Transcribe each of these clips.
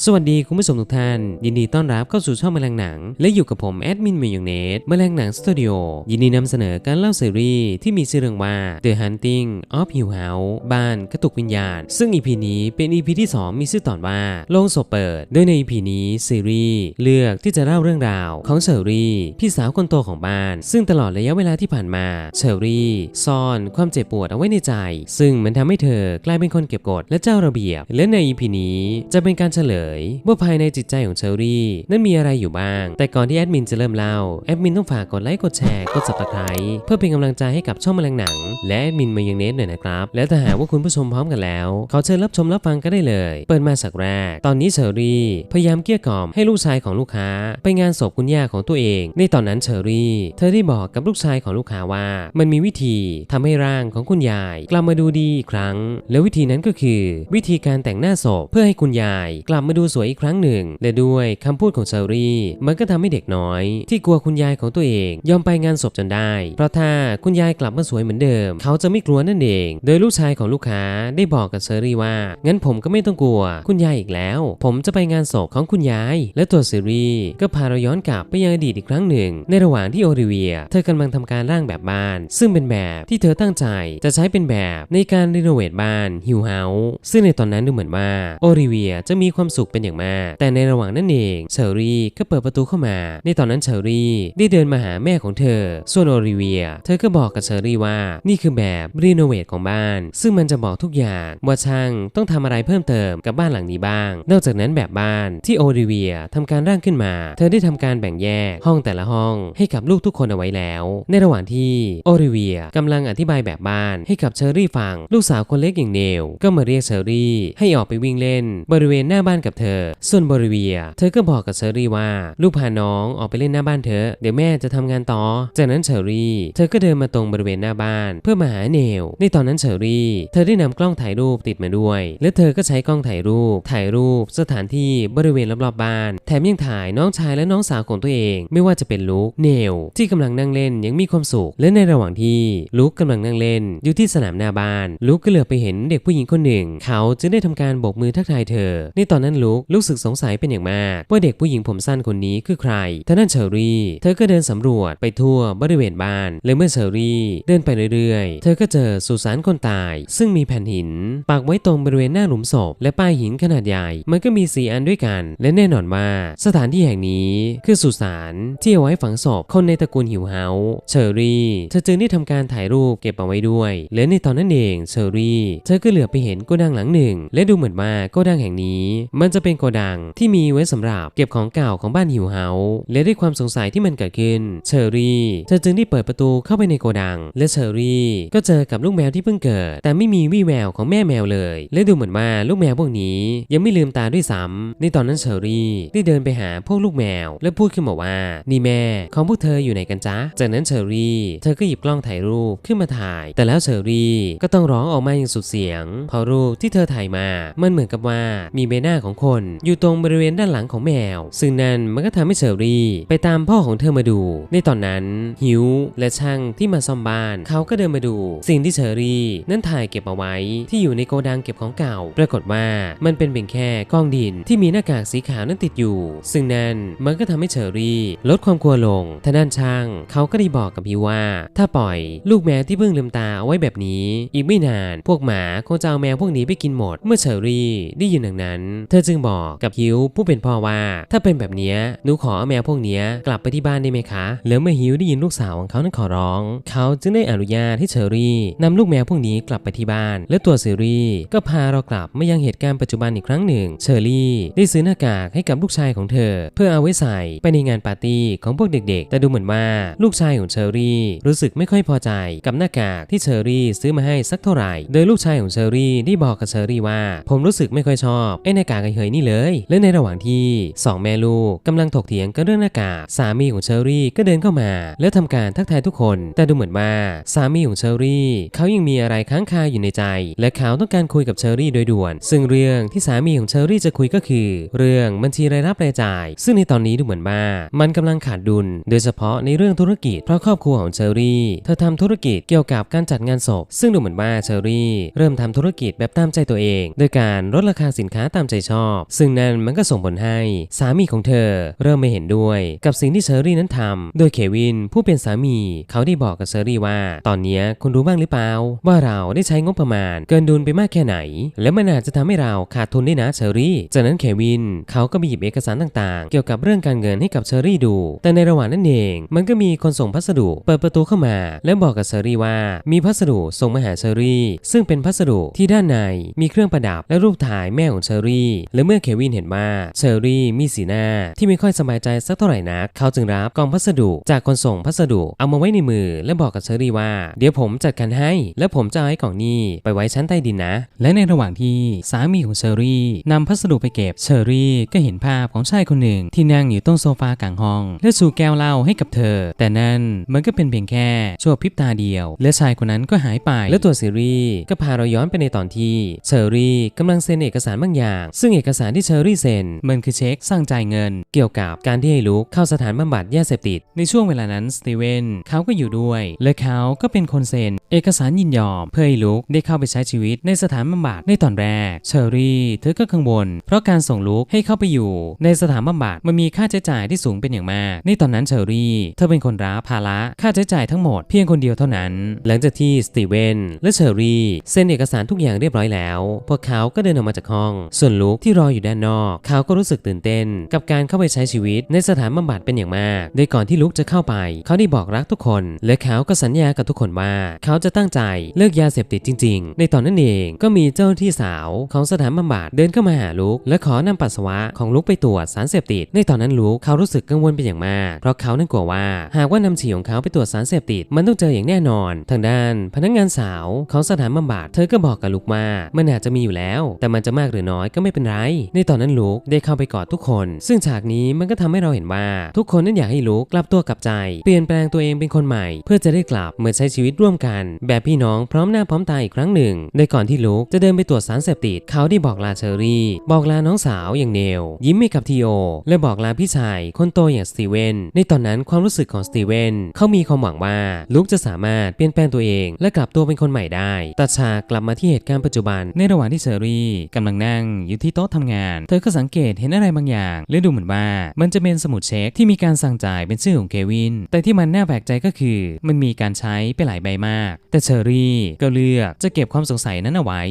สวัสดีคุณผู้ชมทุกท่าน ยินดีต้อนรับเข้าสู่ช่องแมลงหนัง และอยู่กับผมแอดมินเมยองเนตแมลงหนังสตูดิโอยินดีนำเสนอการเล่าซีรีส์ที่มีชื่อเรื่องว่า The Hunting of Hill House บ้านกระตุกวิญญาณ ซึ่ง EP นี้เป็น EP ที่ 2 มีชื่อตอนว่าโลงศพเปิด โดยใน EP นี้ซีรีส์เลือกที่จะเล่าเรื่องราวของเชอรี่พี่สาวคนโตของบ้าน ซึ่งตลอดระยะเวลาที่ผ่านมาเชอรี่ซ่อนความเจ็บปวดเอาไว้ในใจ ซึ่งมันทำให้เธอกลายเป็นคนเก็บกดและเจ้าระเบียบ และใน EP นี้จะเป็นการเฉลยว่าภายในจิตใจของเชอรี่นั้นมีอะไรอยู่บ้าง แต่ก่อนที่แอดมินจะเริ่มเล่าแอดมินต้องฝากกดไลค์กดแชร์กด subscribe เพื่อเป็นกำลังใจให้กับช่องแมลงหนัง และแอดมินมายังเนตหน่อยนะครับ แล้วถ้าหากว่าคุณผู้ชมพร้อมกันแล้วขอเชิญรับชมรับฟังก็ได้เลย เปิดมาสักแรก ตอนนี้เชอรี่พยายามเกลี้ยกล่อมให้ลูกชายของลูกค้า ไปงานศพคุณย่าของตัวเอง ในตอนนั้นเชอรี่เธอได้บอกกับลูกชายของลูกค้าว่า มันมีวิธีทำให้ร่างของคุณยาย กลับมาดูดีอีกครั้ง แล้ววิธีนั้นก็คือ วิธีการแต่งหน้าศพเพื่อให้คุณยายกลับมาดูสวยอีกครั้งหนึ่งและด้วยคำพูดของเชอรี่มันก็ทำให้เด็กน้อย ที่กลัวคุณยายของตัวเอง ยอมไปงานศพจนได้ เพราะถ้าคุณยายกลับมาสวยเหมือนเดิม เขาจะไม่กลัวนั่นเอง โดยลูกชายของลูกค้าได้บอกกับเชอรี่ว่างั้นผมก็ไม่ต้องกลัว คุณยายอีกแล้ว ผมจะไปงานศพของคุณยาย และตัวเชอรี่ก็พาเราย้อนกลับไปยังอดีตอีกครั้งหนึ่ง ในระหว่างที่โอลิเวีย เธอกำลังทำการร่างแบบบ้าน ซึ่งเป็นแบบที่เธอตั้งใจจะใช้เป็นแบบในการรีโนเวทบ้านฮิวเฮาส์ซึ่งในตอนนั้นดูเหมือนว่าโอลิเวียจะมีความสุขเป็นอย่างมาก แต่ในระหว่างนั้นเองเชอรี่ก็เปิดประตูเข้ามา ในตอนนั้นเชอรี่ได้เดินมาหาแม่ของเธอ ส่วนโอลิเวีย เธอก็บอกกับเชอรี่ว่านี่คือแบบรีโนเวทของบ้าน ซึ่งมันจะบอกทุกอย่างว่าช่างต้องทำอะไรเพิ่มเติมกับบ้านหลังนี้บ้าง นอกจากนั้นแบบบ้านที่โอลิเวียทำการร่างขึ้นมา เธอได้ทำการแบ่งแยกห้องแต่ละห้องให้กับลูกทุกคนเอาไว้แล้ว ในระหว่างที่โอลิเวียกำลังอธิบายแบบบ้านให้กับเชอรี่ฟัง ลูกสาวคนเล็กอย่างเนลก็มาเรียกเชอรี่ให้ออกไปวิ่งเล่น บริเวณหน้าบ้านกับเธอ ส่วนโอลิเวีย เธอก็บอกกับเชอรี่ว่า ลูกพาน้องออกไปเล่นหน้าบ้านเถอะเดี๋ยวแม่จะทำงานต่อ จากนั้นเชอรี่ เธอก็เดินมาตรงบริเวณหน้าบ้าน เพื่อมาหาเนล ในตอนนั้นเชอรี่ เธอได้นำกล้องถ่ายรูปติดมาด้วย และเธอก็ใช้กล้องถ่ายรูป ถ่ายรูปสถานที่บริเวณรอบๆบ้าน แถมยังถ่ายน้องชายและน้องสาวของตัวเอง ไม่ว่าจะเป็นลุกเนลที่กำลังนั่งเล่นยังมีความสุข และในระหว่างที่ลุกกำลังนั่งเล่น อยู่ที่สนามหน้าบ้านลุกก็เหลือไปเห็นเด็กผู้หญิงคนหนึ่ง เขาจึงได้ทำการโบกมือทักทายเธอ ในตอนนั้นลุกรู้สึกสงสัยเป็นอย่างมากว่าเด็กผู้หญิงผมสั้นคนนี้คือใครท่านั้นเชอรี่ เธอก็เดินสำรวจไปทั่วบริเวณบ้านและเมื่อเชอรี่เดินไปเรื่อยๆ เธอก็เจอสุสานคนตาย ซึ่งมีแผ่นหินปักไว้ตรงบริเวณหน้าหลุมศพและป้ายหินขนาดใหญ่ มันก็มีสีอันด้วยกัน และแน่นอนว่าสถานที่แห่งนี้คือสุสานที่เอาไว้ฝังศพคนในตระกูลหิวเฮาเชอรี่ เธอจึงได้ทำการถ่ายรูปเก็บเอาไว้ด้วยและในตอนนั้นเองเชอรี่ เธอก็เหลือไปเห็นโกดังหลังหนึ่ง และดูเหมือนว่าโกดังแห่งนี้ มันจะเป็นโกดังที่มีไว้สำหรับเก็บของเก่าของบ้านหิวเฮาและด้วยความสงสัยที่มันเกิดขึ้นเชอรี่เธอจึงได้เปิดประตูเข้าไปในโกดัง และเชอรี่ก็เจอกับลูกแมวที่เพิ่งเกิด แต่ไม่มีวี่แววของแม่แมวเลย และดูเหมือนว่าลูกแมวพวกนี้ยังไม่ลืมตาด้วยซ้ำในตอนนั้นเชอรี่ได้เดินไปหาพวกลูกแมว และพูดขึ้นมาว่า นี่แม่ของพวกเธออยู่ไหนกันจ๊ะ จากนั้นเชอรี่เธอก็หยิบกล้องถ่ายรูปขึ้นมาถ่าย แต่แล้วเชอรี่ก็ต้องร้องออกมาอย่างสุดเสียงเพราะรูปที่เธอถ่ายมา มันเหมือนกับว่ามีใบหน้าของคน อยู่ตรงบริเวณด้านหลังของแมว ซึ่งนั่นมันก็ทำให้เชอรี่ ไปตามพ่อของเธอมาดู ในตอนนั้นฮิวและช่างที่มาซ่อมบ้าน เขาก็เดินมาดู สิ่งที่เชอรี่ นั้นถ่ายเก็บเอาไว้ที่อยู่ในโกดังเก็บของเก่า ปรากฏว่ามันเป็นเพียงแค่กองดินที่มีหน้ากากสีขาวนั้นติดอยู่ ซึ่งนั่นมันก็ทำให้เชอรี่ลดความกลัวลงทางด้านช่างเขาก็ได้บอกกับฮิวว่า ถ้าปล่อยลูกแมวที่เพิ่งลืมตาเอาไว้แบบนี้ อีกไม่นาน พวกหมาคงจะเอาแมวพวกนี้ไปกินหมด เมื่อเชอรี่ได้ยินดังนั้น เธอจึงบอกกับฮิวผู้เป็นพ่อว่า ถ้าเป็นแบบนี้หนูขอเอาแมวพวกนี้กลับไปที่บ้านได้ไหมคะ แล้วเมื่อฮิวได้ยินลูกสาวของเขานั้นขอร้อง เขาจึงได้อนุญาตให้เชอรี่นำลูกแมวพวกนี้กลับไปที่บ้าน และตัวเชอรี่ก็พาเรากลับมายังเหตุการณ์ปัจจุบันอีกครั้งหนึ่ง เชอรี่ได้ซื้อหน้ากากให้กับลูกชายของเธอ เพื่อเอาไว้ใส่ไปในงานปาร์ตี้ของพวกเด็กๆ แต่ดูเหมือนว่าลูกชายของเชอรี่ รู้สึกไม่ค่อยพอใจกับหน้ากากที่เชอรี่ซื้อมาให้สักเท่าไหร่ โดยลูกชายของเชอรี่ได้บอกกับเชอรี่ว่า ผมรู้สึกไม่ค่อยชอบไอ้หน้ากากเยนี่เลย และในระหว่างที่สองแม่ลูกกำลังถกเถียงกันเรื่องหน้ากากสามีของเชอรี่ก็เดินเข้ามา แล้วทำการทักทายทุกคน แต่ดูเหมือนว่าสามีของเชอรี่เขายังมีอะไรค้างคาอยู่ในใจ และเขาต้องการคุยกับเชอรี่โดยด่วน ซึ่งเรื่องที่สามีของเชอรี่จะคุยก็คือ เรื่องบัญชีรายรับรายจ่าย ซึ่งในตอนนี้ดูเหมือนว่ามันกำลังขาดดุล โดยเฉพาะในเรื่องธุรกิจเพราะครอบครัวของเชอรี่เธอทำธุรกิจเกี่ยวกับการจัดงานศพ ซึ่งดูเหมือนว่าเชอรี่ เริ่มทำธุรกิจแบบตามใจตัวเอง โดยการลดราคาสินค้าตามใจชอบซึ่งนั่นมันก็ส่งผลให้สามีของเธอเริ่มไม่เห็นด้วย กับสิ่งที่เชอรี่นั้นทำโดยเควินผู้เป็นสามี เขาได้บอกกับเชอรี่ว่า ตอนนี้คุณรู้บ้างหรือเปล่า ว่าเราได้ใช้งบประมาณ เกินดุลไปมากแค่ไหน และมันอาจจะทำให้เราขาดทุนได้นะเชอรี่ จากนั้นเควินเขาก็ไปหยิบเอกสารต่างๆ เกี่ยวกับเรื่องการเงินให้กับเชอรี่ดู แต่ในระหว่างนั้นเอง มันก็มีคนส่งพัสดุเปิดประตูเข้ามา และบอกกับเชอรี่ว่า มีพัสดุส่งมาหาเชอรี่ ซึ่งเป็นพัสดุที่ด้านในมีเครื่องประดับและรูปถ่ายแม่ของเชอรี่และเมื่อเควินเห็นว่าเชอรี่มีสีหน้าที่ไม่ค่อยสบายใจสักเท่าไหร่นัก เขาจึงรับกล่องพัสดุจากคนส่งพัสดุเอามาไว้ในมือ และบอกกับเชอรี่ว่า เดี๋ยวผมจัดการให้ และผมจะเอาไอ้กล่องนี้ไปไว้ชั้นใต้ดินนะ และในระหว่างที่สามีของเชอรี่นำพัสดุไปเก็บเชอรี่ก็เห็นภาพของชายคนหนึ่ง ที่นั่งอยู่ตรงโซฟากลางห้อง และสูแก้วเหล้าให้กับเธอ แต่นั่นมันก็เป็นเพียงแค่ชั่วพริบตาเดียว และชายคนนั้นก็หายไป และตัวซีรีส์ก็พาเราย้อนไปในตอนที่เชอรี่กำลังเซ็นเอกสารบางอย่าง ซึ่งเออกสารที่เชอรี่เซ็นมันคือเช็คสั่งจ่ายเงิน เกี่ยวกับการที่ให้ลุกเข้าสถานบำบัดยาเสพติด ในช่วงเวลานั้นสตีเวนเขาก็อยู่ด้วย และเขาก็เป็นคนเซ็นเอกสารยินยอมเพื่อให้ลุกได้เข้าไปใช้ชีวิตในสถานบำบัดในตอนแรก เชอรี่เธอก็กังวล เพราะการส่งลุกให้เข้าไปอยู่ในสถานบำบัดมันมีค่าใช้จ่ายที่สูงเป็นอย่างมาก ในตอนนั้นเชอรี่เธอเป็นคนรับภาระค่าใช้จ่ายทั้งหมดเพียงคนเดียวเท่านั้น หลังจากที่สตีเวนและเชอรี่เซ็นเอกสารทุกอย่างเรียบร้อยแล้ว พวกเขาก็เดินออกมาจากห้อง ส่วนลุกที่รออยู่ด้านนอก เขาก็รู้สึกตื่นเต้น กับการเข้าไปใช้ชีวิตในสถานบำบัดเป็นอย่างมาก โดยก่อนที่ลุกจะเข้าไป เขาได้บอกรักทุกคน และเขาก็สัญญากับทุกคนว่า เขาจะตั้งใจเลิกยาเสพติดจริง ๆ ในตอนนั้นเองก็มีเจ้าที่สาวของสถานบำบัดเดินเข้ามาหาลุก และขอนำปัสสาวะของลุกไปตรวจสารเสพติด ในตอนนั้นลุกเขารู้สึกกังวลเป็นอย่างมาก เพราะเขานั้นกลัวว่า หากว่านำฉี่ของเขาไปตรวจสารเสพติด มันต้องเจออย่างแน่นอน ทางด้าน พนักงานสาวของสถานบำบัดเธอก็บอกกับลุกว่ามันอาจจะมีอยู่แล้ว แต่มันจะมากหรือน้อยก็ไม่เป็นไรในตอนนั้นลุกได้เข้าไปกอดทุกคน ซึ่งฉากนี้มันก็ทำให้เราเห็นว่า ทุกคนนั้นอยากให้ลุกกลับตัวกลับใจ เปลี่ยนแปลงตัวเองเป็นคนใหม่ เพื่อจะได้กลับเหมาใช้ชีวิตร่วมกัน แบบพี่น้องพร้อมหน้าพร้อมตาอีกครั้งหนึ่งในก่อนที่ลุกจะเดินไปตรวจสารเสพติดเขาได้บอกลาเชอรี่ บอกลาน้องสาวอย่างเนลยิ้มให้กับทีโอ และบอกลาพี่ชายคนโตอย่างสตีเวนในตอนนั้นความรู้สึกของสตีเวนเขามีความหวังว่าลุกจะสามารถเปลี่ยนแปลงตัวเอง และกลับตัวเป็นคนใหม่ได้ตัดฉากกลับมาที่เหตุการณ์ปัจจุบันในระหว่างที่เชอรี่กำลังนั่งอยู่ที่โต๊ะทำงาน เธอก็สังเกตเห็นอะไรบางอย่าง และดูเหมือนว่ามันจะเป็นสมุดเช็คที่มีการสั่งจ่ายเป็นชื่อของเควิน แต่ที่มันน่าแปลกใจก็คือ มันมีการใช้ไปหลายใบมาก แต่เชอรี่ก็เลือกจะเก็บความสงสัยนั้นเอาไว้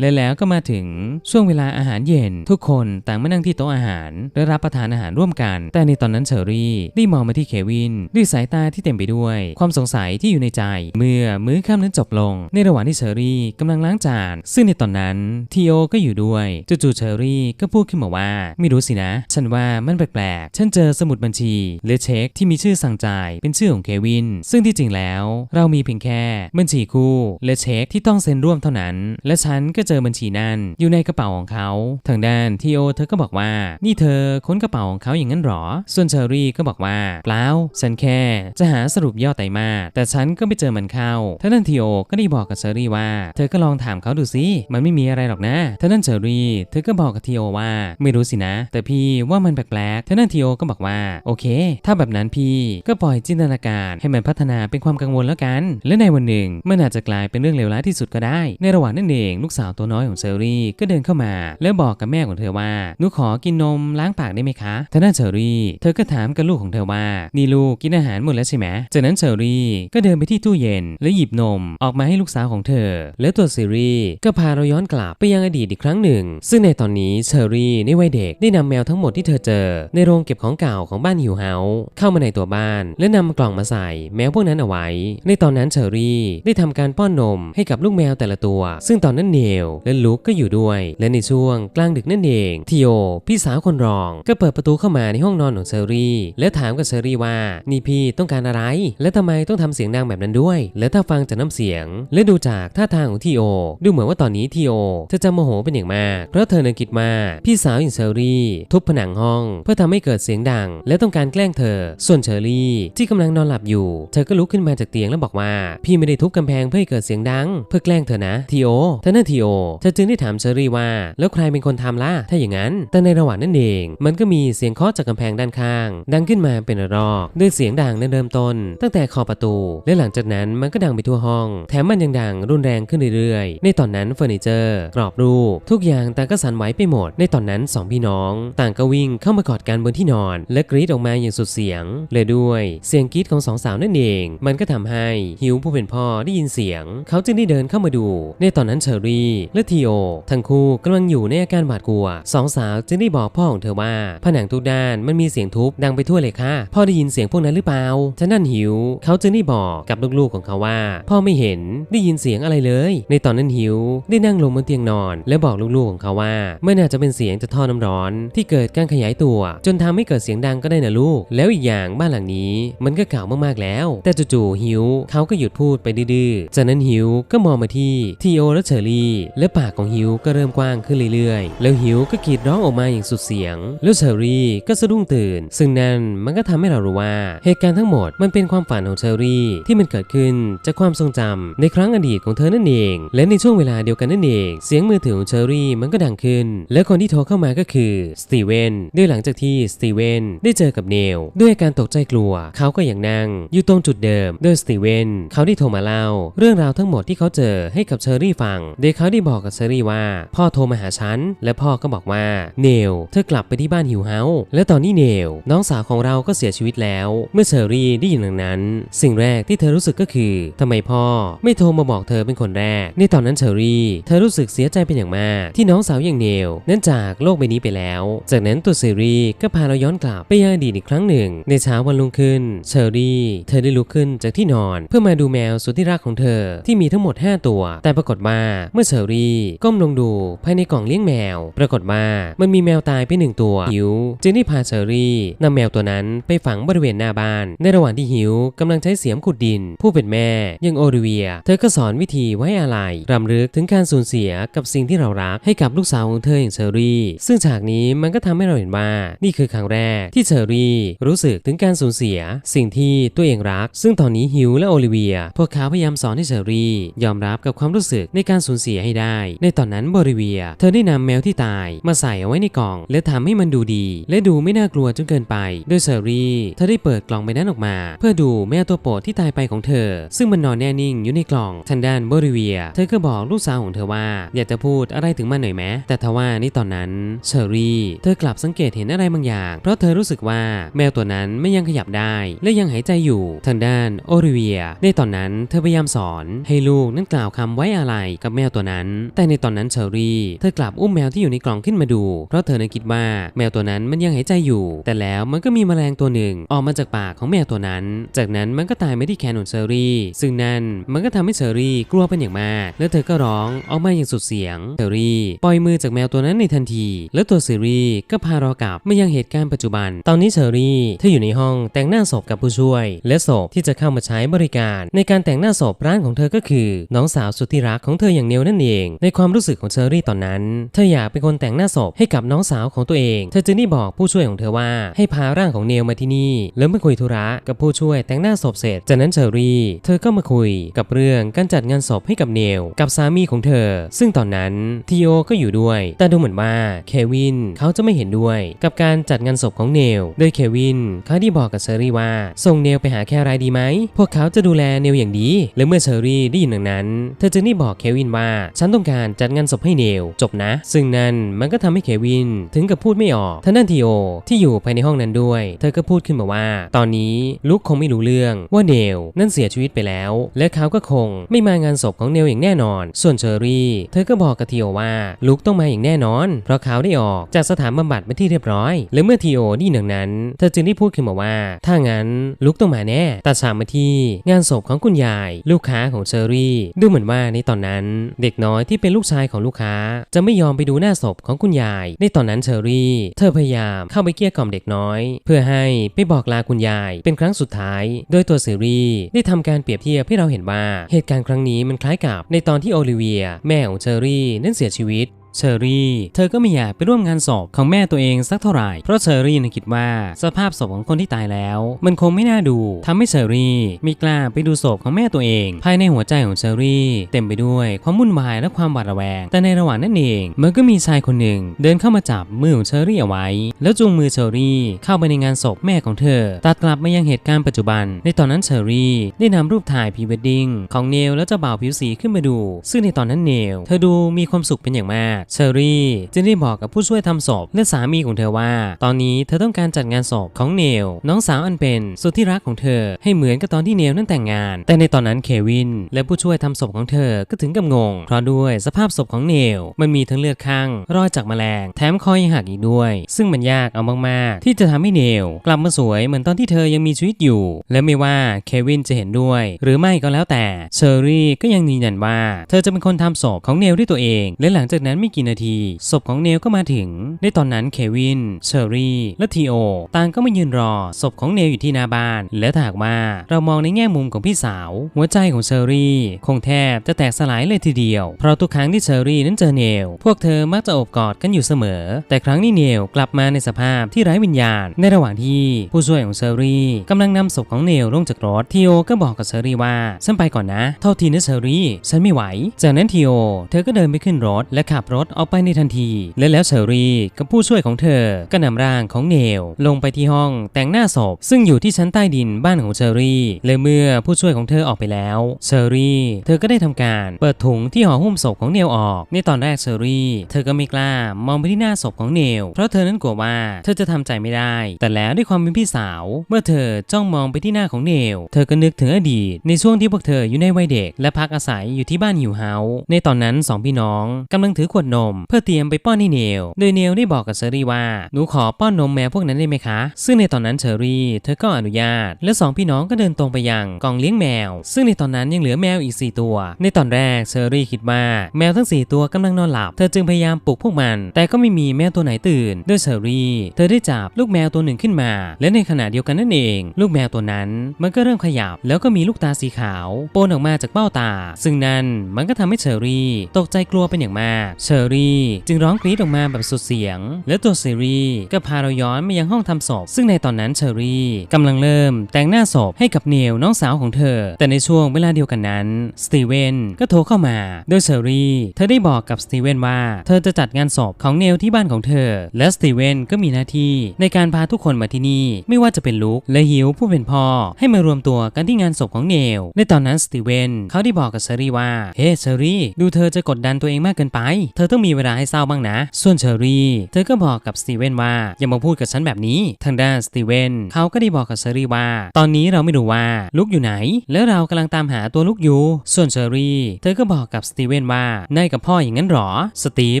และแล้วก็มาถึงช่วงเวลาอาหารเย็น ทุกคนต่างมานั่งที่โต๊ะอาหารและรับประทานอาหารร่วมกัน แต่ในตอนนั้นเชอรี่ได้มองมาที่เควินด้วยสายตาที่เต็มไปด้วย ความสงสัยที่อยู่ในใจ เมื่อมื้อค่ำนั้นจบลง ในระหว่างที่เชอรี่กำลังล้างจาน ซึ่งในตอนนั้นทีโอก็อยู่ด้วยจู่ๆเชอรี่ก็พูดขึ้นมาว่า ไม่รู้สินะ ฉันว่ามันแปลกๆฉันเจอสมุดบัญชีหรือเช็คที่มีชื่อสั่งจ่ายเป็นชื่อของเควิน ซึ่งที่จริงแล้ว เรามีเพียงแค่บัญชีคู่และเช็คที่ต้องเซ็นร่วมเท่านั้น และฉันก็เจอบัญชีนั้นอยู่ในกระเป๋าของเขา ทางด้านทีโอเธอก็บอกว่า นี่เธอค้นกระเป๋าของเขาอย่างนั้นหรอ ส่วนเชอรี่ก็บอกว่าเปล่าฉันแค่จะหาสรุปยอดไตรมาสแต่ฉันก็ไม่เจอมันเข้าทางด้านทีโอก็ได้บอกกับเชอรี่ว่า เธอก็ลองถามเขาดูสิมันไม่มีอะไรหรอกนะทางด้านเชอรี่เธอก็บอกกับทีโอว่าไม่รู้สินะ แต่พี่ว่ามันแปลกๆทางด้านทีโอก็บอกว่าโอเค ถ้าแบบนั้นพี่ก็ปล่อยจินตนาการให้มันพัฒนาเป็นความกังวลแล้วกัน และในวันหนึ่งมันอาจจะกลายเป็นเรื่องเลวร้ายที่สุดก็ได้ ในระหว่างนั้นเองลูกสาวตัวน้อยของเชอรี่ก็เดินเข้ามา แล้วบอกกับแม่ของเธอว่าหนูขอกินนมล้างปากได้ไหมคะทางด้านเชอรี่ เธอก็ถามกับลูกของเธอว่านี่ลูกกินอาหารหมดแล้วใช่ไหมจากนั้นเชอรี่ก็เดินไปที่ตู้เย็น และหยิบนมออกมาให้ลูกสาวของเธอ และตัวซีรีส์ก็พาเราย้อนกลับไปยังอดีตอีกครั้งหนึ่ง ซึ่งในตอนนี้เชอรี่ในวัยเด็กได้นำแมวทั้งหมดที่เธอเจอ ในโรงเก็บของเก่าของบ้านหิวเฮาเข้ามาในตัวบ้าน และนำกล่องมาใส่แมวพวกนั้นเอาไว้ ในตอนนั้นเชอรี่ได้ทำการป้อนนมให้กับลูกแมวแต่ละตัว ซึ่งตอนนั้นเนลและลุกก็อยู่ด้วย และในช่วงกลางดึกนั่นเองทีโอพี่สาวคนรอง ก็เปิดประตูเข้ามาในห้องนอนของเชอรี่ และถามกับเชอรี่ว่านี่พี่ต้องการอะไร และทำไมต้องทำเสียงดังแบบนั้นด้วย และถ้าฟังจากน้ำเสียง และดูจากท่าทางของทีโอดูเหมือนว่าตอนนี้ทีโอเธอจะโมโหเป็นอย่างมาก เพราะเธอนั้นคิดว่าพี่สาวอย่างเชอรี่ทุบผนังห้อง เพื่อทำให้เกิดเสียงดัง และต้องการแกล้งเธอ ส่วนเชอรี่ที่กำลังนอนหลับอยู่ เธอก็ลุกขึ้นมาจากเตียงแล้วบอกว่า พี่ไม่ได้ทุบกำแพงเพื่อให้เกิดเสียงดัง เพื่อแกล้งเธอนะทีโอท่านั้นทีโอเธอจึงได้ถามเชอรี่ว่า แล้วใครเป็นคนทำล่ะ ถ้าอย่างนั้น แต่ในระหว่างนั้นเอง มันก็มีเสียงเคาะจากกำแพงด้านข้าง ดังขึ้นมาเป็นระลอกด้วยเสียงดังนั้นเริ่มต้น ตั้งแต่ขอบประตู และหลังจากนั้นมันก็ดังไปทั่วห้อง แถมมันยังดังรุนแรงขึ้นเรื่อยๆ ในตอนนั้นเฟอร์นิเจอร์ กรอบรูป ทุกอย่างต่างก็สั่นไหวไปหมด ในตอนนั้นสองพี่น้อง ต่างก็วิ่งเข้ามากอดกันบนที่นอน และกรีดออกมาอย่างสุดเสียงเลยด้วยเสียงกรีดของสองสาวนั่นเอง มันก็ทำให้ฮิวผู้เป็นพ่อได้ยินเสียง เขาจึงได้เดินเข้ามาดู ในตอนนั้นเชอรี่และทีโอ ทั้งคู่กำลังอยู่ในอาการหวาดกลัวสองสาวจึงได้บอกพ่อของเธอว่า ผนังทุกด้านมันมีเสียงทุบดังไปทั่วเลยค่ะ พ่อได้ยินเสียงพวกนั้นหรือเปล่าท่านั่นหิว เขาจึงได้บอกกับลูกๆของเขาว่า พ่อไม่เห็นได้ยินเสียงอะไรเลย ในตอนนั้นหิว ได้นั่งลงบนเตียงนอน และบอกลูกๆของเขาว่าไม่น่าจะเป็นเสียงจากท่อน้ำร้อน ที่เกิดการขยายตัว จนทำให้เกิดเสียงดังก็ได้นะลูก แล้วอีกอย่างบ้านหลังนี้ มันก็เก่ามากๆแล้ว แต่จู่ๆหิวเขาก็หยุดพูดไปดื้อๆจากนั้นหิวก็มองมาที่ทีโอและเชอรี่และปากของหิวก็เริ่มกว้างขึ้นเรื่อยๆ แล้วหิวก็กรีดร้องออกมาอย่างสุดเสียง แล้วเชอรี่ก็สะดุ้งตื่น ซึ่งนั่นมันก็ทำให้เรารู้ว่า เหตุการณ์ทั้งหมดมันเป็นความฝันของเชอรี่ที่มันเกิดขึ้นจากความทรงจำในครั้งอดีตของเธอนั่นเอง และในช่วงเวลาเดียวกันนั่นเอง เสียงมือถือของเชอรี่มันก็ดังขึ้น และคนที่โทรเข้ามาก็คือสตีเวนด้วยหลังจากที่สตีเวนได้เจอกับเนลด้วยอาการตกใจกลัว เขาก็อยังนั่งอยู่ตรงจุดเดิมโดยสตีเวนเขาได้โทรมาเล่า เรื่องราวทั้งหมดที่เขาเจอให้กับเชอรี่ฟังโดยเขาได้บอกกับเชอรี่ว่า พ่อโทรมาหาฉัน และพ่อก็บอกว่าเนลเธอกลับไปที่บ้านหิวเฮาและตอนนี้เนลน้องสาวของเราก็เสียชีวิตแล้ว เมื่อเชอรี่ได้ยินดังนั้น สิ่งแรกที่เธอรู้สึกก็คือทำไมพ่อไม่โทรมาบอกเธอเป็นคนแรก ในตอนนั้นเชอรี่เธอรู้สึกเสียใจเป็นอย่างมาก ที่น้องสาวอย่างเนลนั้นจากโลกใบนี้ไปแล้ว จากนั้นตัวเซรี่ก็พาเราย้อนกลับไปยังอดีตอีกครั้งหนึ่ง ในเช้าวันรุ่งขึ้นเชอรี่เธอได้ลุกขึ้นจากที่นอน เพื่อมาดูแมวสุดที่รักของเธอที่มีทั้งหมด 5 ตัว แต่ปรากฏว่าเมื่อเชอรี่ก้มลงดูภายในกล่องเลี้ยงแมว ปรากฏว่ามันมีแมวตายไปหนึ่งตัวหิวจึงได้พาเชอรี่นำแมวตัวนั้นไปฝังบริเวณหน้าบ้าน ในระหว่างที่หิวกำลังใช้เสียมขุดดิน ผู้เป็นแม่ยังโอริเวีย เธอก็สอนวิธีไว้อาลัยรำลึกถึงการสูญเสียกับสิ่งที่เรารักให้กับลูกสาวของเธออย่างเชอรี่ ซึ่งฉากนี้มันก็ทำให้เราเห็นว่า นี่คือครั้งแรกที่เชอรี่รู้สึกถึงการสูญเสีย สิ่งที่ตัวเองรัก ซึ่งตอนนี้ฮิวและโอลิเวีย พวกเขาพยายามสอนให้เชอรี่ ยอมรับกับความรู้สึกในการสูญเสียให้ได้ ในตอนนั้นบริเวีย เธอได้นำแมวที่ตายมาใส่เอาไว้ในกล่อง และทำให้มันดูดี และดูไม่น่ากลัวจนเกินไป โดยเชอรี่เธอได้เปิดกล่องใบนั้นออกมา เพื่อดูแมวตัวโปรดที่ตายไปของเธอ ซึ่งมันนอนแน่นิ่งอยู่ในกล่องทางด้านบริเวีย เธอก็บอกลูกสาวของเธอว่า อยากจะพูดอะไรถึงมันหน่อยไหมแต่ทว่าในตอนนั้นเชอรี่เธอกลับสังเกตเห็นอะไรบางอย่าง เพราะเธอรู้สึกว่าแมวตัวนั้นไม่ยังขยับได้ และยังหายใจอยู่ทางด้านโอริเวีย ในตอนนั้นเธอพยายามสอน ให้ลูกนั้นกล่าวคำไว้อะไรกับแมวตัวนั้นแต่ในตอนนั้นเชอรี่เธอกลับอุ้มแมวที่อยู่ในกล่องขึ้นมาดู เพราะเธอนั้นคิดว่าแมวตัวนั้นมันยังหายใจอยู่ แต่แล้วมันก็มีแมลงตัวหนึ่งออกมาจากปากของแมวตัวนั้น จากนั้นมันก็ตายไปที่แขนของเชอรี่ ซึ่งนั่นมันก็ทำให้เชอรี่กลัวเป็นอย่างมาก และเธอก็ร้องออกมาอย่างสุดเสียงเชอรี่ปล่อยมือจากแมวตัวนั้นในทันที แล้วตัวเชอรี่ก็พาเรากลับมายังเหตุการณ์ปัจจุบัน ตอนนี้เชอรี่เธออยู่ในห้องแต่งหน้าศพกับผู้ช่วย และศพที่จะเข้ามาใช้บริการ ในการแต่งหน้าศพร้านของเธอก็คือ น้องสาวสุดที่รักของเธออย่างเนวนั่นเองในความรู้สึกของเชอรี่ตอนนั้น เธออยากเป็นคนแต่งหน้าศพให้กับน้องสาวของตัวเอง เธอจึงได้บอกผู้ช่วยของเธอว่าให้พาร่างของเนวมาที่นี่ แล้วมาคุยธุระกับผู้ช่วยแต่งหน้าศพเสร็จ จากนั้นเชอรี่ เธอก็มาคุยกับเรื่องการจัดงานศพให้กับเนวกับสามีของเธอ ซึ่งตอนนั้นทีโอก็อยู่ด้วย แต่ดูเหมือนว่าเควินเขาจะไม่เห็นด้วย กับการจัดงานศพของเนวโดยเควินเขาได้บอกกับเชอรี่ว่าส่งเนวไปหาแครายดีไหมพวกเขาจะดูแลเนวอย่างดีและเมื่อเชอรี่ได้ยินดังนั้น เธอจึงได้บอกเควินว่าฉันต้องการจัดงานศพให้เนวจบนะ ซึ่งนั่นมันก็ทำให้เควินถึงกับพูดไม่ออกท่างด้านทีโอที่อยู่ภายในห้องนั้นด้วย เธอก็พูดขึ้นมาว่า ตอนนี้ลุกคงไม่รู้เรื่องว่าเนวนั่นเสียชีวิตไปแล้ว และเขาก็คงไม่มางานศพของเนวอย่างแน่นอน ส่วนเชอรี่ เธอก็บอกกับทีโอว่าลุกต้องมาอย่างแน่นอน เพราะเขาได้ออกจากสถานบำบัดเป็นที่เรียบร้อย และเมื่อทีโอได้ยินดังนั้น เธอจึงได้พูดขึ้นมาว่า ถ้างั้นลุกต้องมาแน่ตัดฉากมาที่งานศพของคุณยาย ลูกค้าของเชอรี่ ดูเหมือนว่าในตอนนั้น เด็กน้อย้อยที่เป็นลูกชายของลูกค้า จะไม่ยอมไปดูหน้าศพของคุณยาย ในตอนนั้นเชอรี่ เธอพยายามเข้าไปเกลี้ยกล่อมเด็กน้อย เพื่อให้ไปบอกลาคุณยายเป็นครั้งสุดท้าย โดยตัวเชอรี่ได้ทำการเปรียบเทียบให้เราเห็นว่าเหตุการณ์ครั้งนี้มันคล้ายกับในตอนที่โอลิเวีย แม่ของเชอรี่นั้นเสียชีวิต เชอรี่ เธอก็ไม่อยากไปร่วมงานศพของแม่ตัวเองสักเท่าไหร่ เพราะเชอรี่นะคิดว่าสภาพศพของคนที่ตายแล้ว มันคงไม่น่าดูทำให้เชอรี่ไม่กล้าไปดูศพของแม่ตัวเอง ภายในหัวใจของเชอรี่ เต็มไปด้วยความวุ่นวายและความหวาดระแวง แต่ในระหว่างนั้นเองมันก็มีชายคนหนึ่ง เดินเข้ามาจับมือของเชอรี่เอาไว้ แล้วจูงมือเชอรี่เข้าไปในงานศพแม่ของเธอ ตัดกลับมายังเหตุการณ์ปัจจุบัน ในตอนนั้นเชอรี่ได้นำรูปถ่ายพรีเวดดิ้งของเนลและเจ้าบ่าวผิวสีขึ้นมาดู ซึ่งในตอนนั้นเนลเธอดูมีความสุขเป็นอย่างมากเชอรี่จึงได้บอกกับผู้ช่วยทำศพและสามีของเธอว่า ตอนนี้เธอต้องการจัดงานศพของเนลน้องสาวอันเป็นสุดที่รักของเธอให้เหมือนกับตอนที่เนลนั้นแต่งงาน แต่ในตอนนั้นเควิน และผู้ช่วยทำศพของเธอก็ถึงกับงง เพราะด้วยสภาพศพของเนลมันมีทั้งเลือดข้างรอยจากแมลง แถมคอยหักอีกด้วย ซึ่งมันยากเอามากๆ ที่จะทำให้เนลกลับมาสวยเหมือนตอนที่เธอยังมีชีวิตอยู่ และไม่ว่าเควินจะเห็นด้วย หรือไม่ก็แล้วแต่เชอรี่ก็ยังยืนยันว่า เธอจะเป็นคนทำศพของเนลด้วยตัวเอง และหลังจากนั้นไม่กี่นาที ศพของเนลก็มาถึง ในตอนนั้นเควิน เชอรี่ และทีโอต่างก็มายืนรอ ศพของเนลอยู่ที่หน้าบ้าน และถ้าหากว่าเรามองในแง่มุมของพี่สาว หัวใจของเชอรี่ คงแทบจะแตกสลายเลยทีเดียว เพราะทุกครั้งที่เชอรี่นั้นเจอเนล พวกเธอมักจะโอบกอดกันอยู่เสมอ แต่ครั้งนี้เนลกลับมาในสภาพที่ไร้วิญญาณ ในระหว่างที่ผู้ช่วยของเชอรี่กำลังนำศพของเนลลงจากรถทีโอก็บอกกับเชอรี่ว่าฉันไปก่อนนะ เท่าทีนะเชอรี่ ฉันไม่ไหว จากนั้นทีโอเธอก็เดินไปขึ้นรถและขับรถออกไปในทันที และแล้วเชอรี่กับผู้ช่วยของเธอ ก็นำร่างของเนลลงไปที่ห้องแต่งหน้าศพ ซึ่งอยู่ที่ชั้นใต้ดินบ้านของเชอรี่และเมื่อผู้ช่วยของเธอออกไปแล้วเชอรี่เธอก็ได้ทำการเปิดถุงที่ห่อหุ้มศพของเนลออก ในตอนแรกเชอรี่เธอก็ไม่กล้ามองไปที่หน้าศพของเนลเพราะเธอนั้นกลัวว่าเธอจะทำใจไม่ได้ แต่แล้วด้วยความเป็นพี่สาว เมื่อเธอจ้องมองไปที่หน้าของเนลเธอก็นึกถึงอดีต ในช่วงที่พวกเธออยู่ในวัยเด็ก และพักอาศัยอยู่ที่บ้านหิวเฮาส์ในตอนนั้นสองพี่น้องกำลังถือขวดนม เพื่อเตรียมไปป้อนให้เนล โดยเนลได้บอกกับเชอรี่ว่า หนูขอป้อนนมแมวพวกนั้นได้ไหมคะ ซึ่งในตอนนั้นเชอรี่ เธอก็อนุญาต และสองพี่น้องก็เดินตรงไปยังกล่องเลี้ยงแมว ซึ่งในตอนนั้นยังเหลือแมวอีก 4 ตัว ในตอนแรกเชอรี่คิดว่าแมวทั้ง 4 ตัวกำลังนอนหลับ เธอจึงพยายามปลุกพวกมัน แต่ก็ไม่มีแมวตัวไหนตื่น ด้วยเชอรี่ เธอได้จับลูกแมวตัวหนึ่งขึ้นมา และในขณะเดียวกันนั่นเอง ลูกแมวตัวนั้น มันก็เริ่มขยับ แล้วก็มีลูกตาสีขาว โปนออกมาจากเบ้าตา ซึ่งนั่นมันก็ทำให้เชอรี่ ตกใจกลัวเป็นอย่างมากเชอรี่ จึงร้องกรี๊ดออกมาแบบสุดเสียง และตัวซีรีก็พาเราย้อนมายังห้องทำศพ ซึ่งในตอนนั้นเชอรี่กำลังเริ่มแต่งหน้าศพให้กับเนลน้องสาวของเธอ แต่ในช่วงเวลาเดียวกันนั้นสตีเวนก็โทรเข้ามา โดยเชอรี่เธอได้บอกกับสตีเวนว่า เธอจะจัดงานศพของเนลที่บ้านของเธอ และสตีเวนก็มีหน้าที่ในการพาทุกคนมาที่นี่ ไม่ว่าจะเป็นลุคและฮิวผู้เป็นพ่อ ให้มารวมตัวกันที่งานศพของเนลในตอนนั้นสตีเวนเขาได้บอกกับเชอรี่ว่าเฮ้เชอรี่ดูเธอจะกดดันตัวเองมากเกินไป เธอต้องมีเวลาให้เศร้าบ้างนะ ส่วนเชอรี่ เธอก็บอกกับสตีเวนว่าอย่ามาพูดกับฉันแบบนี้ ทางด้านสตีเวนเขาก็ได้บอกกับเชอรี่ว่า ตอนนี้เราไม่รู้ว่าลุกอยู่ไหน แล้วเรากำลังตามหาตัวลุกอยู่ ส่วนเชอรี่ เธอก็บอกกับสตีเวนว่านายกับพ่ออย่างนั้นหรอ สตีฟ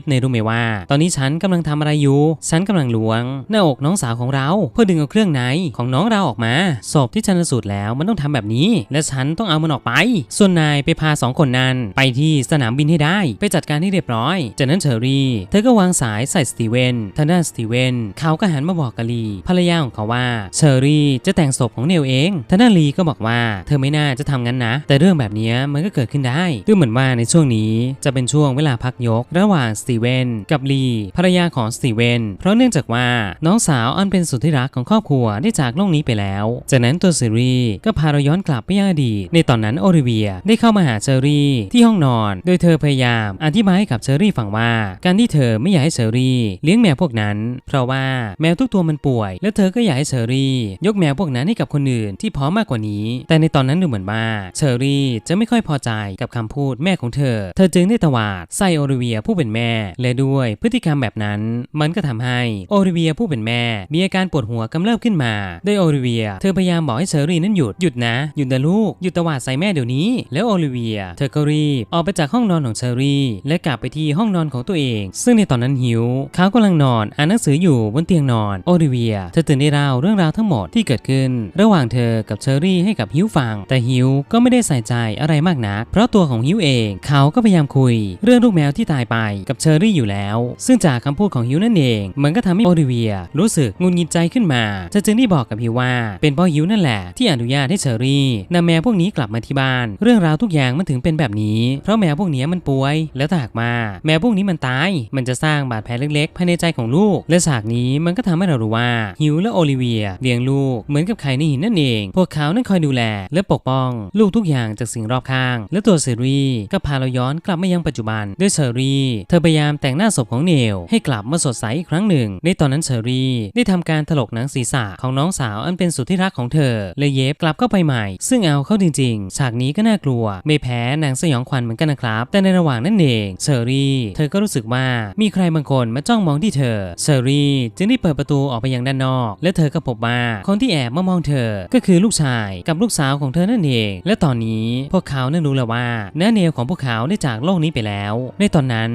ในรู้ไหมว่า ตอนนี้ฉันกำลังทำอะไรอยู่ ฉันกำลังล้วง หน้าอกน้องสาวของเรา เพื่อดึงเอาเครื่องในของน้องเราออกมา ศพที่ชันสูตรแล้วมันต้องทำแบบนี้ และฉันต้องเอามันออกไป ส่วนนายไปพาสองคนนั้นไปที่สนามบินให้ได้ ไปจัดการให้เรียบร้อยจากนั้นเชอรี่ เธอก็วางสายใส่สตีเวนทางด้านสตีเวนเขาก็หันมาบอกกับลีภรรยาของเขาว่าเชอรี่จะแต่งศพของเนลเองทางด้านลีก็บอกว่าเธอไม่น่าจะทำงั้นนะ แต่เรื่องแบบนี้มันก็เกิดขึ้นได้ดูเหมือนว่าในช่วงนี้จะเป็นช่วงเวลาพักยก ระหว่างสตีเวนกับลีภรรยาของสตีเวนเพราะเนื่องจากว่าน้องสาวอันเป็นสุดที่รักของครอบครัวได้จากโลกนี้ไปแล้ว จากนั้นตัวซีรีก็พาเราย้อนกลับไปอดีตในตอนนั้นโอลิเวียได้เข้ามาหาเชอรี่ที่ห้องนอน โดยเธอพยายามอธิบายให้กับเชอรี่ฟังว่า การที่เธอไม่อยากให้เชอรี่ เลี้ยงแมวพวกนั้น เพราะว่าแมวทุกตัวมันป่วย และเธอก็อยากให้เชอรี่ ยกแมวพวกนั้นให้กับคนอื่นที่พร้อมมากกว่านี้ แต่ในตอนนั้นดูเหมือนว่าเชอรี่จะไม่ค่อยพอใจกับคำพูดแม่ของเธอ เธอจึงได้ตวาดใส่โอลิเวียผู้เป็นแม่ และด้วยพฤติกรรมแบบนั้น มันก็ทำให้โอลิเวียผู้เป็นแม่ มีอาการปวดหัวกำเริบขึ้นมาโดยโอลิเวีย เธอพยายามบอกให้เชอรี่นั้นหยุดหยุดนะหยุดนะลูกหยุดตวาดใส่แม่เดี๋ยวนี้ แล้วโอลิเวีย เธอก็รีบออกไปจากห้องนอนของเชอรี่ และกลับไปที่ห้องนอนของตัวเอง ซึ่งในตอนนั้นหิว เขากำลังนอนอ่านหนังสืออยู่บนเตียงนอน โอลิเวีย เธอตื่นได้เล่าเรื่องราวทั้งหมดที่เกิดขึ้น ระหว่างเธอกับเชอรี่ให้กับฮิวฟัง แต่ฮิวก็ไม่ได้ใส่ใจอะไรมากนัก เพราะตัวของฮิวเอง เขาก็พยายามคุย เรื่องลูกแมวที่ตายไปกับเชอรี่อยู่แล้ว ซึ่งจากคำพูดของฮิวนั่นเอง มันก็ทำให้โอลิเวีย รู้สึกงุนงิดใจขึ้นมาเธอจึงได้บอกกับฮิวว่า เป็นเพราะฮิวนั่นแหละที่อนุญาตให้เชอรี่นำแมวพวกนี้กลับมาที่บ้าน เรื่องราวทุกอย่างมันถึงเป็นแบบนี้ เพราะแมวพวกนี้มันป่วย แล้วถ้าหากมาแมวพวกนี้มันตาย มันจะสร้างบาดแผลเล็กๆภายในใจของลูก และฉากนี้มันก็ทำให้เรารู้ว่าฮิวและโอลิเวียเลี้ยงลูกเหมือนกับไข่ในหินนั่นเอง พวกเขานั้นคอยดูแล และปกป้องลูกทุกอย่างจากสิ่งรอบข้าง และตัวเซรีก็พาเราย้อนกลับมายังปัจจุบันด้วยเชอรี่เธอพยายามแต่งหน้าศพของเนลให้กลับมาสดใสอีกครั้งหนึ่ง ในตอนนั้นเชอรี่ได้ทำการถลกหนังศีรษะของน้องสาวอันเป็นสุดที่รักของเธอและเย็บกลับเข้าไปใหม่ ซึ่งเอาเข้าจริง ๆ ฉากนี้ก็น่ากลัว ไม่แพ้หนังสยองขวัญเหมือนกันนะครับ แต่ในระหว่างนั้นเองเชอรี่เธอก็รู้สึกว่ามีใครบางคนมาจ้องมองที่เธอเชอรี่จึงได้เปิดประตูออกไปยังด้านนอก และเธอก็พบว่าคนที่แอบมามองเธอ ก็คือลูกชายกับลูกสาวของเธอนั่นเอง และตอนนี้พวกเขาเนั้นรู้แล้วว่าน้าเนลของพวกเขาได้จากโลกนี้ไปแล้ว ในตอนนั้น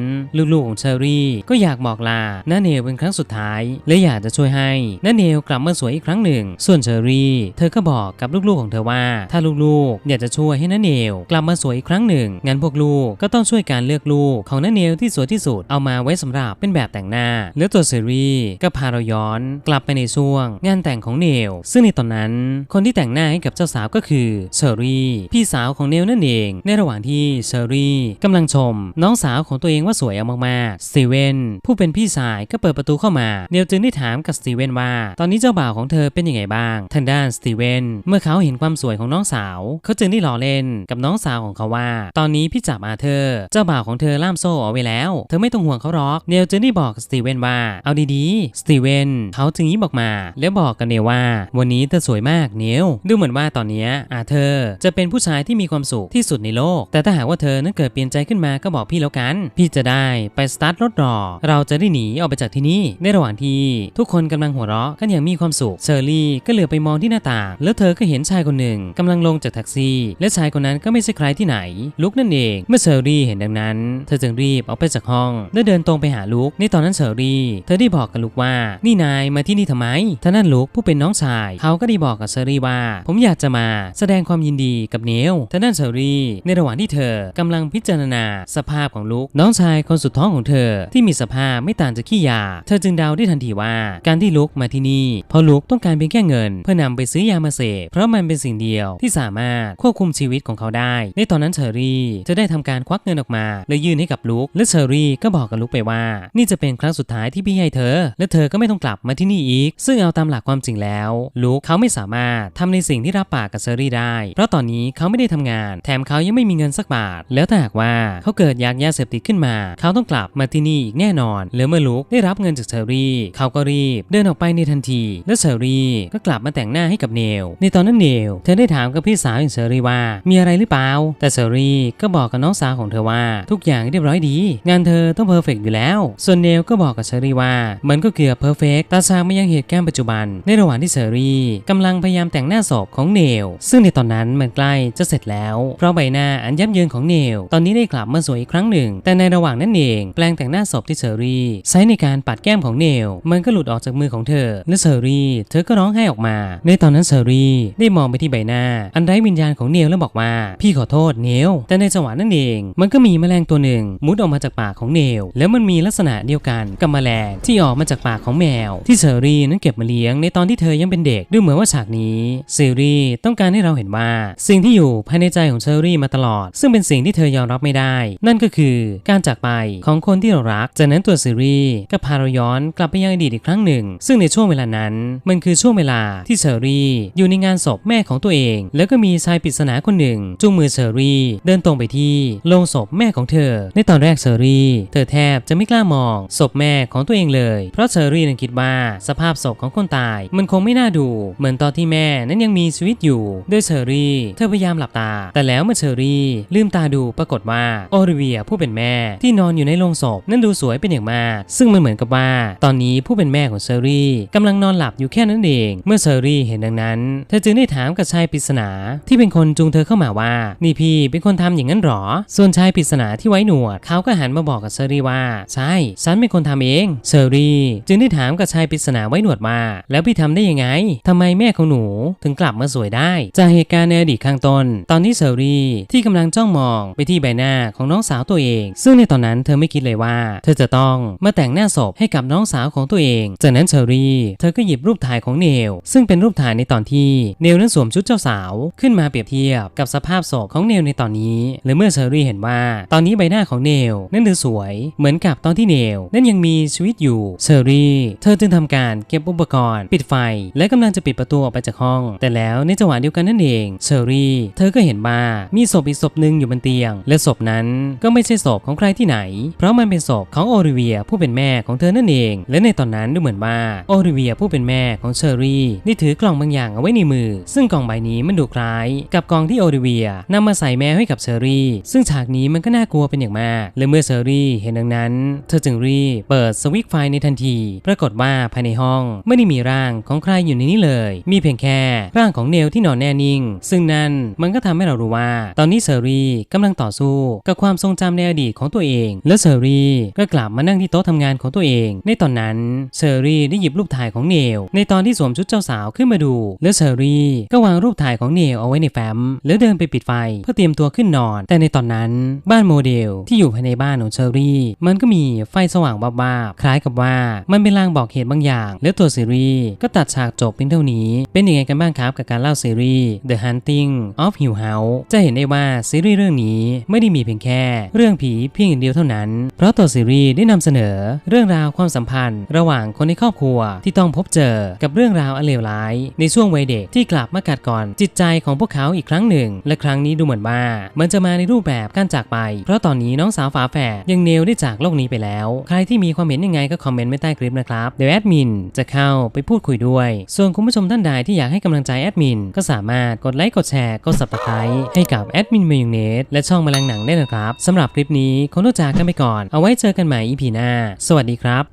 ลูกๆของเชอรี่ก็อยากบอกลาน้าเนลเป็นครั้งสุดท้าย และอยากจะช่วยให้น้าเนลกลับมาสวยอีกครั้งหนึ่ง ส่วนเชอรี่เธอก็บอกกับลูกๆของเธอว่า ถ้าลูกๆ อยากจะช่วยให้น้าเนลกลับมาสวยอีกครั้งหนึ่งงั้นพวกลูกก็ต้องช่วยการเลือกลูกของน้าเนลที่สวยที่สุดเอามาไว้สำหรับเป็นแบบแต่งหน้าแล้วตัวเชอรี่ก็พาเราย้อนกลับไปในช่วง งานแต่งของเนล ซึ่งในตอนนั้น คนที่แต่งหน้าให้กับเจ้าสาวก็คือเชอรี่พี่สาวของเนลนั่นเอง ในระหว่างที่เชอรี่กำลังชม น้องสาวของตัวเองว่าสวยเอามากๆสตีเวนผู้เป็นพี่ชายก็เปิดประตูเข้ามาเนลจึงได้ถามกับสตีเวนว่า ตอนนี้เจ้าบ่าวของเธอเป็นยังไงบ้างทางด้านสตีเวนเมื่อเขาเห็นความสวยของน้องสาว เขาจึงได้ล้อเล่นกับน้องสาวของเขาว่า ตอนนี้พี่จับอาเธอร์เจ้าบ่าวของเธอล่ามโซ่เอาไว้แล้วเธอไม่ต้องห่วงเขาหรอก เนลจึงได้บอกสตีเวนว่า เอาดีๆ สตีเวนเขาจึงยิ้มออกมา แล้วบอกกับเนลว่า วันนี้เธอสวยมากเนลดูเหมือนว่าตอนนี้อาเธอร์จะเป็นผู้ชายที่มีความสุขที่สุดในโลก แต่ถ้าหากว่าเธอนั้นเกิดเปลี่ยนใจขึ้นมาก็บอกพี่แล้วกัน พี่จะได้ไปสตาร์ทรถรอ เราจะได้หนีออกไปจากที่นี่ ในระหว่างที่ทุกคนกำลังหัวเราะกันอย่างมีความสุข เชอรี่ก็เหลือไปมองที่หน้าต่าง แล้วเธอก็เห็นชายคนหนึ่งกำลังลงจากแท็กซี่ และชายคนนั้นก็ไม่ใช่ใครที่ไหน ลุกนั่นเอง เมื่อเชอรี่เห็นดังนั้น เธอจึงรีบออกไปจากห้องและเดินตรงไปหาลุก ในตอนนั้นเชอรี่ เธอได้บอกกับลุกว่า นี่นายมาที่นี่ทำไมท่านั่นลุกผู้เป็นน้องชาย เขาก็ได้บอกกับเชอรี่ว่า ผมอยากจะมาแสดงความยินดีกับเนลท่านั่นเชอรี่ ในระหว่างที่เธอกำลังพิจารณาสภาพของลุก น้องชายคนสุดท้องของเธอที่มีสภาพไม่ต่างจากขี้ยา เธอจึงเดาได้ทันทีว่าการที่ลุกมาที่นี่เพราะลุกต้องการเพียงแค่เงิน เพื่อนำไปซื้อยามาเสพเพราะมันเป็นสิ่งเดียวที่สามารถควบคุมชีวิตของเขาได้ ในตอนนั้นเชอรี่เธอได้ทำการควักเงินออกมา และยื่นให้กับลุกและเชอรี่ก็บอกกับลุกไปว่า นี่จะเป็นครั้งสุดท้ายที่พี่ให้เธอ และเธอก็ไม่ต้องกลับมาที่นี่อีก ซึ่งเอาตามหลักความจริงแล้วลุกเขาไม่สามารถทำในสิ่งที่รับปากกับเชอรี่ได้ เพราะตอนนี้เขาไม่ได้ทำงาน แถมเขายังไม่มีเงินสักบาท แล้วถ้าหากว่าเขาเกิดอยากยาเสพติดขึ้นมา เขาต้องกลับมาที่นี่อีกแน่นอนแล้วเมื่อลุกได้รับเงินจากเชอรี่เขาก็รีบเดินออกไปในทันที และเชอรี่ก็กลับมาแต่งหน้าให้กับเนล ในตอนนั้นเนลเธอได้ถามกับพี่สาวอย่างเชอรี่ว่า มีอะไรหรือเปล่า แต่เชอรี่ก็บอกกับน้องสาวของเธอว่า ทุกอย่างเรียบร้อยดีงานเธอต้องเพอร์เฟกอยู่แล้ว ส่วนเนลก็บอกกับเชอรี่ว่า มันก็เกือบเพอร์เฟกตาซางไม่ยังเหตุการณ์ปัจจุบัน ในระหว่างที่เชอรี่กำลังพยายามแต่งหน้าศพของเนล ซึ่งในตอนนั้นมันใกล้จะเสร็จแล้ว เพราะใบหน้าอันยับเยินของเนล ตอนนี้ได้กลับมาสวยอีกครั้งหนึ่ง แต่ในระหว่างนั้นเองแปลงแต่งหน้าศพที่เชอรี่ใช้ในการปัดแก้มของเนล มันก็หลุดออกจากมือของเธอ และเชอรี่ เธอก็ร้องไห้ออกมา ในตอนนั้นเชอรี่ได้มองไปที่ใบหน้า อันไร้วิญญาณของเนลแล้วบอกว่า พี่ขอโทษเนล แต่ในจังหวะนั้นเอง มันก็มีแมลงตัวหนึ่งมุดออกมาจากปากของเนล แล้วมันมีลักษณะเดียวกันกับแมลงที่ออกมาจากปากของแมว ที่เชอรี่นั้นเก็บมาเลี้ยงในตอนที่เธอยังเป็นเด็กดูเหมือนว่าฉากนี้ซีรีส์ต้องการให้เราเห็นว่า สิ่งที่อยู่ภายในใจของเชอรี่มาตลอด ซึ่งเป็นสิ่งที่เธอยอมรับไม่ได้ นั่นก็คือการจากไปของคนที่เรารัก จากนั้นตัวซีรีส์ก็พาเราย้อนกลับไปยังอดีตอีกครั้งหนึ่ง ซึ่งในช่วงเวลานั้น มันคือช่วงเวลาที่เชอรี่อยู่ในงานศพแม่ของตัวเอง แล้วก็มีชายปริศนาคนหนึ่งจูงมือเชอรี่ เดินตรงไปที่โลงศพแม่ของเธอ ในตอนแรกเชอรี่ เธอแทบจะไม่กล้ามองศพแม่ของตัวเองเลย เพราะเชอรี่นั้นคิดว่าสภาพศพของคนตาย มันคงไม่น่าดู เหมือนตอนที่แม่นั้นยังมีชีวิตอยู่ด้วยเชอรี่ เธอพยายามหลับตา แต่แล้วเมื่อเชอรี่ลืมตาดูปรากฏว่าโอริเวียผู้เป็นแม่ที่นอนอยู่ในโลงศพนั้นดูสวยเป็นอย่างมาก ซึ่งมันเหมือนกับว่า ตอนนี้ผู้เป็นแม่ของเชอรี่กำลังนอนหลับอยู่แค่นั้นเอง เมื่อเชอรี่เห็นดังนั้น เธอจึงได้ถามกับชายปริศนา ที่เป็นคนจูงเธอเข้ามาว่า นี่พี่เป็นคนทำอย่างนั้นหรอ ส่วนชายปริศนาที่ไว้หนวดเขาก็หันมาบอกกับเชอรี่ว่า ใช่ ฉันเป็นคนทำเองเชอรี่จึงได้ถามกับชายปริศนาไว้หนวดว่าแล้วพี่ทำได้ยังไงทำไมแม่ของหนูถึงกลับมาสวยได้ จากเหตุการณ์ในอดีตข้างต้น ตอนที่เชอรี่ที่กำลังจ้องมองไปที่ใบหน้าของน้องสาวตัวเอง ซึ่งในตอนนั้นเธอไม่คิดเลยว่า เธอจะต้องมาแต่งหน้าศพให้กับน้องสาวของตัวเอง จากนั้นเชอรี่เธอก็หยิบรูปถ่ายของเนล ซึ่งเป็นรูปถ่ายในตอนที่เนลนั้นสวมชุดเจ้าสาวขึ้นมาเปรียบเทียบกับสภาพศพของเนลในตอนนี้ และเมื่อเชอรี่เห็นว่า ตอนนี้ใบหน้าของเนลนั่นเธอสวยเหมือนกับตอนที่เนลนั่นยังมีชีวิตอยู่เชอรี่เธอจึงทำการเก็บอุปกรณ์ ปิดไฟ และกำลังจะปิดประตูออกไปจากห้อง แต่แล้วในจังหวะเดียวกันนั่นเองเชอรี่เธอก็เห็นว่ามีศพอีกศพหนึ่งอยู่บนเตียง และศพนั้นก็ไม่ใช่ศพของใครที่ไหน เพราะมันเป็นศพของโอริเวียผู้เป็นแม่ของเธอนั่นเอง และในตอนนั้นดูเหมือนว่าโอริเวียผู้เป็นแม่ของเชอรี่ได้ถือกล่องบางอย่างเอาไว้ในมือ ซึ่งกล่องใบนี้มันดูคล้าย กับกล่องที่โอริเวียนำมาใส่แมวให้กับเชอรี่ ซึ่งฉากนี้มันก็น่ากลัวเป็นอย่างมากและเมื่อเชอรี่เห็นดังนั้น เธอจึงรีบเปิดสวิตช์ไฟในทันที ปรากฏว่าภายในห้องไม่ได้มีร่างของใครอยู่ในนี้เลย มีเพียงแค่ร่างของเนลที่นอนแน่นิ่ง ซึ่งนั่นมันก็ทำให้เรารู้ว่า ตอนนี้เชอรี่กำลังต่อสู้กับความทรงจำในอดีตของตัวเอง และเชอรี่ก็กลับมานั่งที่โต๊ะทำงานของตัวเอง ในตอนนั้นเชอรี่ได้หยิบรูปถ่ายของเนลในตอนที่สวมชุดเจ้าสาวขึ้นมาดู และเชอรี่ก็วางรูปถ่ายของเนลเอาไว้ในแฟ้มแล้วเดินไปปิดไฟเพื่อเตรียมตัวขึ้นนอน แต่ในตอนนั้นบ้านโมเดลที่อยู่ภายในบ้านของเชอรี่ มันก็มีไฟสว่างวาๆคล้ายกับว่ามันเป็นลางบอกเหตุบางอย่าง แล้วตัวซีรีส์ก็ตัดฉากจบเพียงเท่านี้ เป็นยังไงกันบ้างครับกับการเล่าซีรีส์ The Hunting of Hill House จะเห็นได้ว่าซีรีส์เรื่องนี้ไม่ได้มีเพียงแค่เรื่องผีเพียงอย่างเดียวเท่านั้น เพราะตัวซีรีส์ได้นำเสนอเรื่องราวความสัมพันธ์ ระหว่างคนในครอบครัวที่ต้องพบเจอกับเรื่องราวอันเลวร้าย ในช่วงวัยเด็กที่กลับมากัดก่อน จิตใจของพวกเขาอีกครั้งหนึ่ง และครั้งนี้ดูเหมือนว่า มันจะมาในรูปแบบการจากไป เพราะตอนนี้น้องสาวฝาแฝดยังเนวได้จากโลกนี้ไปแล้ว ใครที่มีความเห็นยังไงก็คอมเมนต์ไว้ใต้คลิปนะครับ เดี๋ยวแอดมินจะเข้าไปพูดคุยด้วย ส่วนคุณผู้ชมท่านใดที่อยากให้กำลังใจแอดมินก็สามารถกดไลค์กดแชร์กดสับสไคร้ให้กับแอดมินเมยองเนสและช่องแมลงหนังได้นะครับสำหรับคลิปนี้ขอตัวจากกันไปก่อน เอาไว้เจอกันใหม่อีพีหน้า สวัสดีครับ